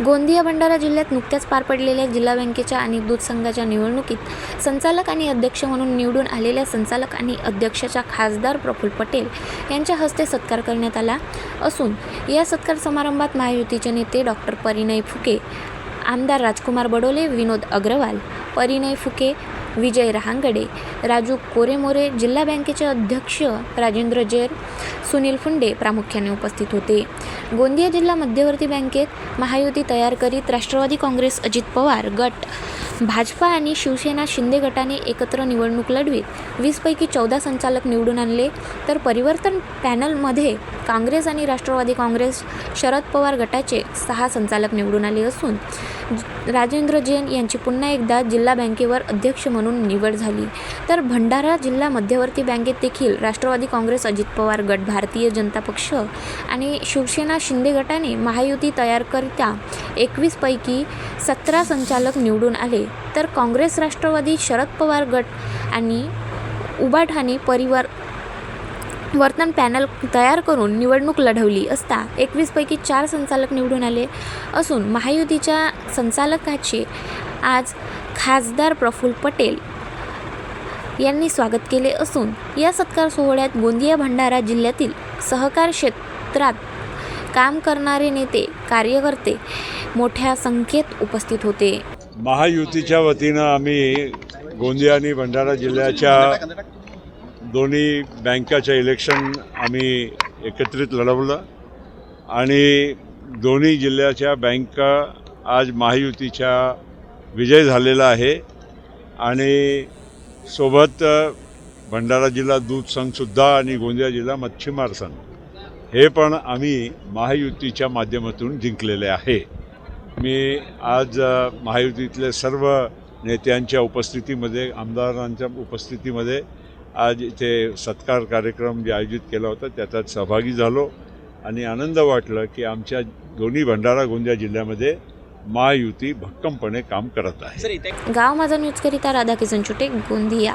गोंदिया भंडारा जिल्ह्यात नुकत्याच पार पडलेल्या जिल्हा बँकेच्या आणि दूध संघाच्या निवडणुकीत संचालक आणि अध्यक्ष म्हणून निवडून आलेल्या संचालक आणि अध्यक्षाच्या खासदार प्रफुल्ल पटेल यांच्या हस्ते सत्कार करण्यात आला असून या सत्कार समारंभात महायुतीचे नेते डॉक्टर परिणय फुके आमदार राजकुमार बडोले विनोद अग्रवाल परिणय फुके विजय रहांगडे राजू कोरेमोरे जिल्हा बँकेचे अध्यक्ष राजेंद्र जैर सुनील फुंडे प्रामुख्याने उपस्थित होते. गोंदिया जिल्हा मध्यवर्ती बँकेत महायुती तयार करीत राष्ट्रवादी काँग्रेस अजित पवार गट भाजपा आणि शिवसेना शिंदे गटाने एकत्र निवडणूक लढवीत वीसपैकी चौदा संचालक निवडून आणले तर परिवर्तन पॅनलमध्ये काँग्रेस आणि राष्ट्रवादी काँग्रेस शरद पवार गटाचे सहा संचालक निवडून आले असून राजेंद्र जैन यांची पुन्हा एकदा जिल्हा बँकेवर अध्यक्ष म्हणून निवड झाली. तर भंडारा जिल्हा मध्यवर्ती बँकेत देखील राष्ट्रवादी काँग्रेस अजित पवार गट भारतीय जनता पक्ष आणि शिवसेना शिंदे गटाने महायुती तयार करता एकवीसपैकी सतरा संचालक निवडून आले. तर काँग्रेस राष्ट्रवादी शरद पवार गट आणि उबाठाणे परिवार वर्तन पॅनल तयार करून निवडणूक लढवली असता एकवीसपैकी चार संचालक निवडून आले असून महायुतीच्या संचालकाचे आज खासदार प्रफुल्ल पटेल यांनी स्वागत केले असून या सत्कार सोहळ्यात गोंदिया भंडारा जिल्ह्यातील सहकार क्षेत्रात काम करणारे नेते कार्यकर्ते मोठ्या संख्येत उपस्थित होते. महायुतीच्या वतीनं आम्ही गोंदिया आणि भंडारा जिल्ह्याच्या दोन्ही बँकाचं इलेक्शन आम्ही एकत्रित लढवलं. आणि दोन्ही जिल्ह्याच्या बँका आज महायुतीच्या विजय झालेला आहे. आणि सोबत भंडारा जिल्हा दूध संघसुद्धा आणि गोंदिया जिल्हा मच्छीमार संघ. हे पण आम्ही महायुतीच्या माध्यमातून जिंकलेले आहे. मी आज महायुतीतले सर्व नेत्यांच्या उपस्थितीमध्ये आमदारांच्या उपस्थितीमध्ये आज इथे सत्कार कार्यक्रम जे आयोजित केला होता त्याच्यात सहभागी झालो आणि आनंद वाटलं की आमच्या दोन्ही भंडारा गोंदिया जिल्ह्यामध्ये महायुती भक्कमपणे काम करत आहे. गाव माझा न्यूजकरिता राधाकिशन छोटे गोंदिया.